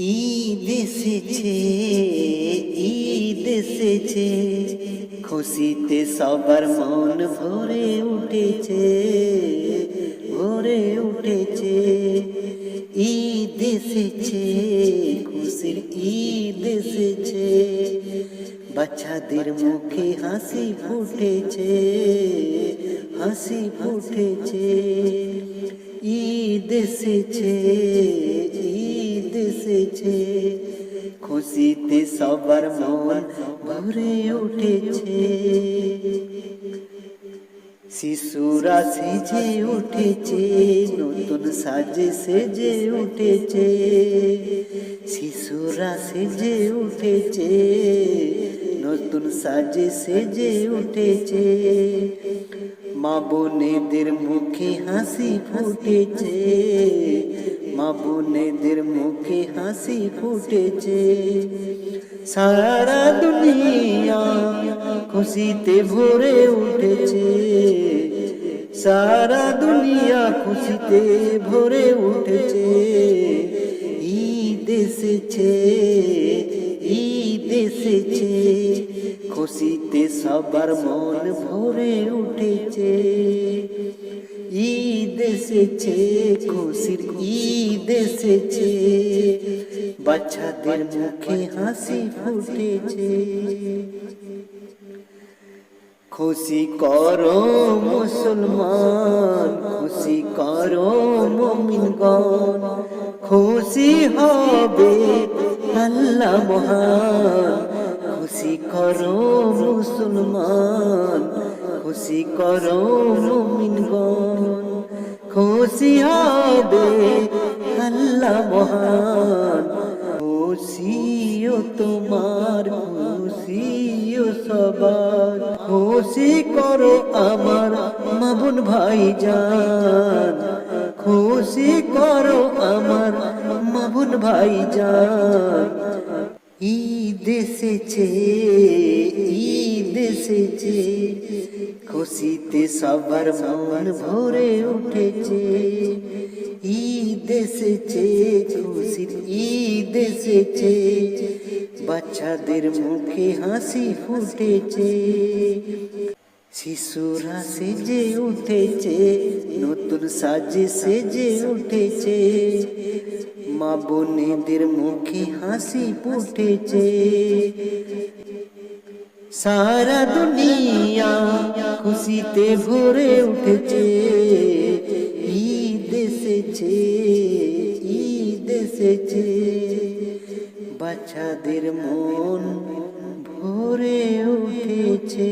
ঈদ এসেছে ঈদ এসেছে। খুশিতে সবার মন ভরে উঠেছে ভরে উঠেছে। ঈদ এসেছে, খুশির ঈদ এসেছে। বাচ্চাদের মুখে হাসি ফুটেছে হাসি ফুটেছে। ঈদ এসেছে, ঈদ এসেছে খুশিতে সবার মন ভরে উঠেছে। শিশুরা সেজে উঠেছে, নতুন সাজে সেজে উঠেছে। শিশুরা সেজে উঠেছে, নতুন সাজে সেজে উঠেছে। মা বোনেদের মুখে হাসি ফুটেছে মা বোনেদের মুখে হাসি ফুটেছে। সারা দুনিয়া খুশিতে ভরে উঠেছে। সারা দুনিয়া খুশিতে ভরে উঠেছে। ঈদ এসেছে ঈদ এসেছে। খুশিতে সবার মন ভরে উঠেছে। এসেছে, খুশির ঈদ এসেছে। বাচ্চাদের মুখে হাসি ফুটেছে। খুশি করো মুসলমান, খুশি করো মমিনগণ। খুশি হবে আল্লাহ মহান। খুশি করো মুসলমান, খুশি করো মমিনগণ। খুশি হবে আল্লাহ মহান। খুশিও তোমার, খুশিও সবার। খুশি করো আমার মাবুন ভাই যান খুশি করো আমার মাবুন ভাই যান ঈদ এসেছে। এসেছে খুশিতে সবার মন ভরে উঠেছে। ঈদ এসেছে, খুশির ঈদ এসেছে। বাচ্চাদের মুখে হাসি ফুটেছে। শিশুরা সেজে উঠেছে, নতুন সাজে সেজে উঠেছে। মা বোনেদের মুখে হাসি ফুটেছে। সারা দুনিয়া খুশিতে ভরে উঠেছে। ঈদ এসেছে ঈদ এসেছে। বাচ্চাদের মন ভরে উঠেছে।